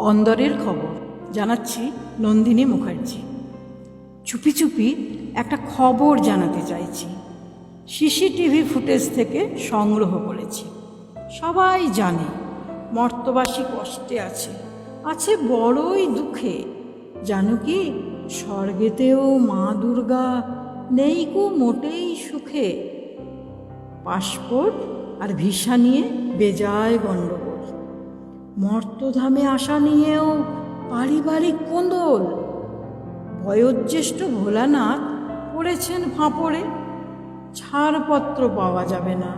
অন্দরের খবর। জানাচ্ছি নন্দিনী মুখার্জি। চুপি চুপি একটা খবর জানাতে চাইছি। সিসিটিভি ফুটেজ থেকে সংগ্রহ করেছি। সবাই জানে, মর্তবাসী কষ্টে আছে আছে বড়ই দুঃখে। জানো কি, স্বর্গেতেও মা দুর্গা নেই কো মোটেই সুখে। পাসপোর্ট আর ভিসা নিয়ে বেজায় গণ্ডগোল। মর্তধামে আসা নিয়েও পারিবারিক কোন্দল। বয়োজ্যেষ্ঠ ভোলানাথ পড়েছেন ফাঁপড়ে, ছাড়পত্র পাওয়া যাবে না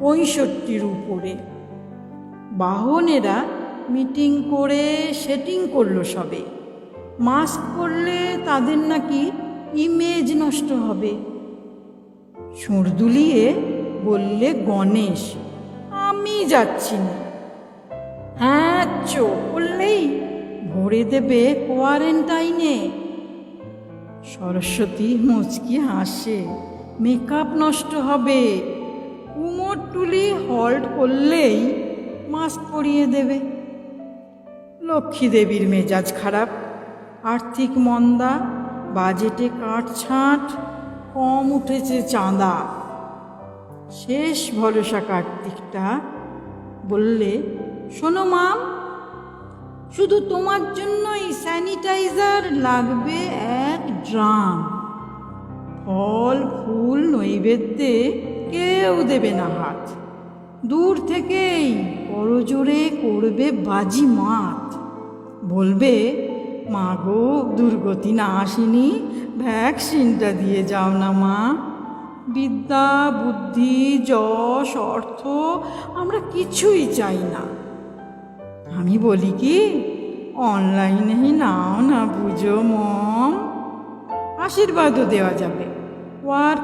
পঁয়ষট্টির উপরে। বাহনেরা মিটিং করে সেটিং করল সবে। মাস্ক পরলে তাদের নাকি ইমেজ নষ্ট হবে। সুর দুলিয়ে বললে, গণেশ, আমি যাচ্ছি না। হ্যাঁ চো বললেই ভরে দেবে কোয়ারেন্টাইনে। সরস্বতী মুচকি হাসে, মেকআপ নষ্ট হবে। কুমোর টুলি হল্ট করলেই মাস্ক পরিয়ে দেবে। লক্ষ্মী দেবীর মেজাজ খারাপ, আর্থিক মন্দা, বাজেটে কাটছাঁট, কম উঠেছে চাঁদা। শেষ ভরসা কার্তিকটা বললে শোনো মাম শুধু তোমার জন্যই স্যানিটাইজার লাগবে এক ড্রাম। ফল, ফুল, নৈবেদ্যে কেউ দেবে না হাত। দূর থেকেই করজোরে করবে বাজি মাত। বলবে, মা গো, দুর্গতি না আসেনি ভ্যাকসিনটা দিয়ে যাও না মা। বিদ্যা, বুদ্ধি, যশ, অর্থ আমরা কিছুই চাই না। আমি বলি কি অনলাইনেই নাও না বুঝো মম। আশীর্বাদও দেওয়া যাবে। ওয়ার্ক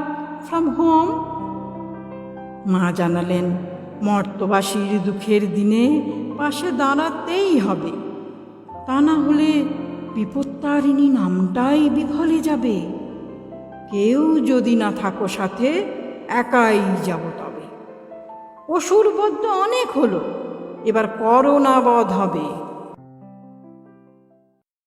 ফ্রম হোম মা জানালেন, মর্তবাসীর দুঃখের দিনে পাশে দাঁড়াতেই হবে। তা না হলে বিপত্তারিণী নামটাই বিফলে যাবে। কেউ যদি না থাকো সাথে, একাই যাব তবে। অসুর বদ্ধ অনেক হলো। এবার করোনা বধ হবে।